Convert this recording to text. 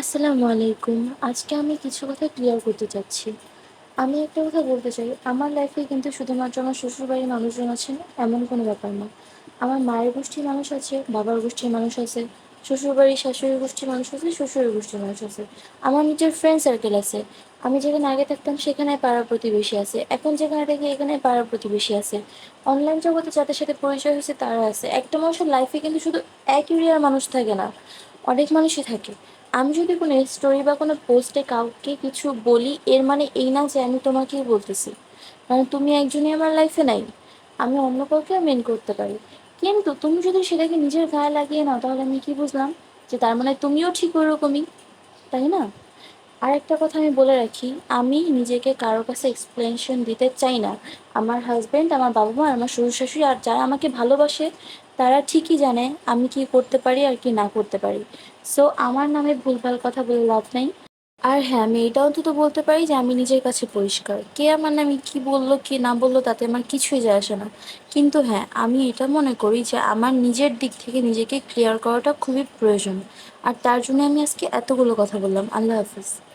আসসালামু আলাইকুম আজকে আমি কিছু কথা ক্লিয়ার করতে চাচ্ছি। আমি একটা কথা বলতে চাই। আমার লাইফে কিন্তু শুধুমাত্র আমার শ্বশুরবাড়ির মানুষজন আছেন, এমন কোনো ব্যাপার না। আমার মায়ের গোষ্ঠীর মানুষ আছে, বাবার গোষ্ঠীর মানুষ আছে, শ্বশুরবাড়ির শাশুড়ির গোষ্ঠীর মানুষ আছে, শ্বশুরের গোষ্ঠীর মানুষ আছে। আমার নিজের ফ্রেন্ড সার্কেল আছে। আমি যেখানে আগে থাকতাম সেখানে পাড়া প্রতিবেশী আছে। এখন যেখানে থাকি এখানে পাড়া প্রতিবেশী আছে। অনলাইন জগতে যাদের সাথে পরিচয় হয়েছে, তারা আছে। একটা মানুষের লাইফে কিন্তু শুধু এক এরিয়ার মানুষ থাকে না। অনেক মানুষই থাকে। আমি যদি কোনো স্টোরি বা কোনো পোস্টে কাউকে কিছু বলি, এর মানে এই না যে আমি তোমাকেই বলতেছি। কারণ তুমি একজনই আমার লাইফে নাই, আমি অন্য কাউকেও মেন করতে পারি। কিন্তু তুমি যদি সেটাকে নিজের গায়ে লাগিয়ে নাও, তাহলে আমি কি বুঝলাম? যে তার মানে তুমিও ঠিক ওরকমই, তাই না? আর একটা কথা আমি বলে রাখি, আমি নিজেকে কারও কাছে এক্সপ্লেনেশন দিতে চাই না। আমার হাজব্যান্ড আমার বাবা মা আমার শ্বশুর শাশুড়ি আর যারা আমাকে ভালোবাসে তারা ঠিকই জানে আমি কি করতে পারি আর কি না করতে পারি। সো আমার নামে ভুলভাল কথা বলে লাভ নাই। আর হ্যাঁ আমি এটা অন্তত বলতে পারি যে আমি নিজের কাছে পরিষ্কার। কে আমার নামে কি বলল, কি না বলল, তাতে আমার কিছুই যায় আসে না। কিন্তু হ্যাঁ আমি এটা মনে করি যে আমার নিজের দিক থেকে নিজেকে ক্লিয়ার করাটা খুবই প্রয়োজন। আর তার জন্য আমি আজকে এতগুলো কথা বললাম। আল্লাহ হাফিজ।